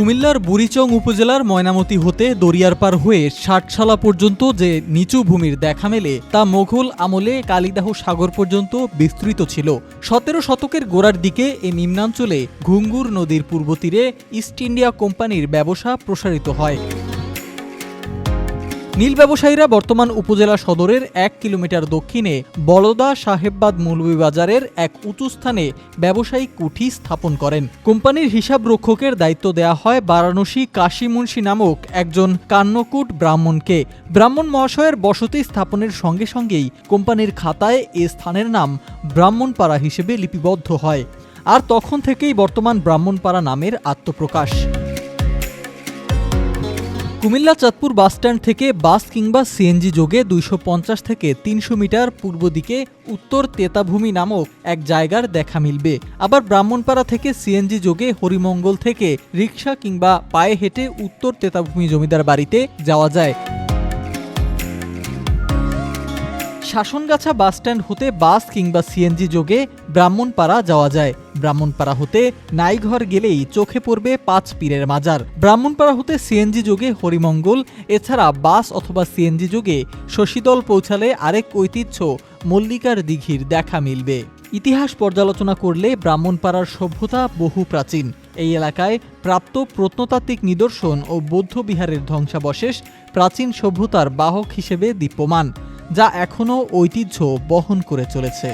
কুমিল্লার বুড়িচং উপজেলার ময়নামতি হতে দরিয়ার পার হয়ে ষাটশালা পর্যন্ত যে নিচু ভূমির দেখা মেলে, তা মোঘল আমলে কালিদাহ সাগর পর্যন্ত বিস্তৃত ছিল। সতেরো শতকের গোড়ার দিকে এ নিম্নাঞ্চলে ঘুঙ্গুর নদীর পূর্ব তীরে ইস্ট ইন্ডিয়া কোম্পানির ব্যবসা প্রসারিত হয়। নীল ব্যবসায়ীরা বর্তমান উপজেলা সদরের এক কিলোমিটার দক্ষিণে বলদা সাহেববাদ মৌলভীবাজারের এক উঁচু স্থানে ব্যবসায়িক কুঠি স্থাপন করেন। কোম্পানির হিসাব রক্ষকের দায়িত্ব দেয়া হয় বারাণসী কাশী মুন্সী নামক একজন কান্নকুট ব্রাহ্মণকে। ব্রাহ্মণ মহাশয়ের বসতি স্থাপনের সঙ্গে সঙ্গেই কোম্পানির খাতায় এ স্থানের নাম ব্রাহ্মণপাড়া হিসেবে লিপিবদ্ধ হয়। আর তখন থেকেই বর্তমান ব্রাহ্মণপাড়া নামের আত্মপ্রকাশ। কুমিল্লা চাঁদপুর বাসস্ট্যান্ড থেকে বাস কিংবা সিএনজি যোগে দুইশো পঞ্চাশ থেকে তিনশো মিটার পূর্ব দিকে উত্তর তেতাভূমি নামক এক জায়গার দেখা মিলবে। আবার ব্রাহ্মণপাড়া থেকে সিএনজি যোগে হরিমঙ্গল থেকে রিক্সা কিংবা পায়ে হেঁটে উত্তর তেতাভূমি জমিদার বাড়িতে যাওয়া যায়। শাসনগাছা বাসস্ট্যান্ড হতে বাস কিংবা সিএনজি যোগে ব্রাহ্মণপাড়া যাওয়া যায়। ব্রাহ্মণপাড়া হতে নাইঘর গেলেই চোখে পড়বে পাঁচ পীরের মাজার। ব্রাহ্মণপাড়া হতে সিএনজি যোগে হরিমঙ্গল, এছাড়া বাস অথবা সিএনজি যোগে শশীদল পৌঁছালে আরেক ঐতিহ্য, মল্লিকার দিঘির দেখা মিলবে। ইতিহাস পর্যালোচনা করলে ব্রাহ্মণপাড়ার সভ্যতা বহু প্রাচীন। এই এলাকায় প্রাপ্ত প্রত্নতাত্ত্বিক নিদর্শন ও বৌদ্ধ বিহারের ধ্বংসাবশেষ প্রাচীন সভ্যতার বাহক হিসেবে দীপ্যমান। যা এখনও ঐতিহ্য বহন করে চলেছে।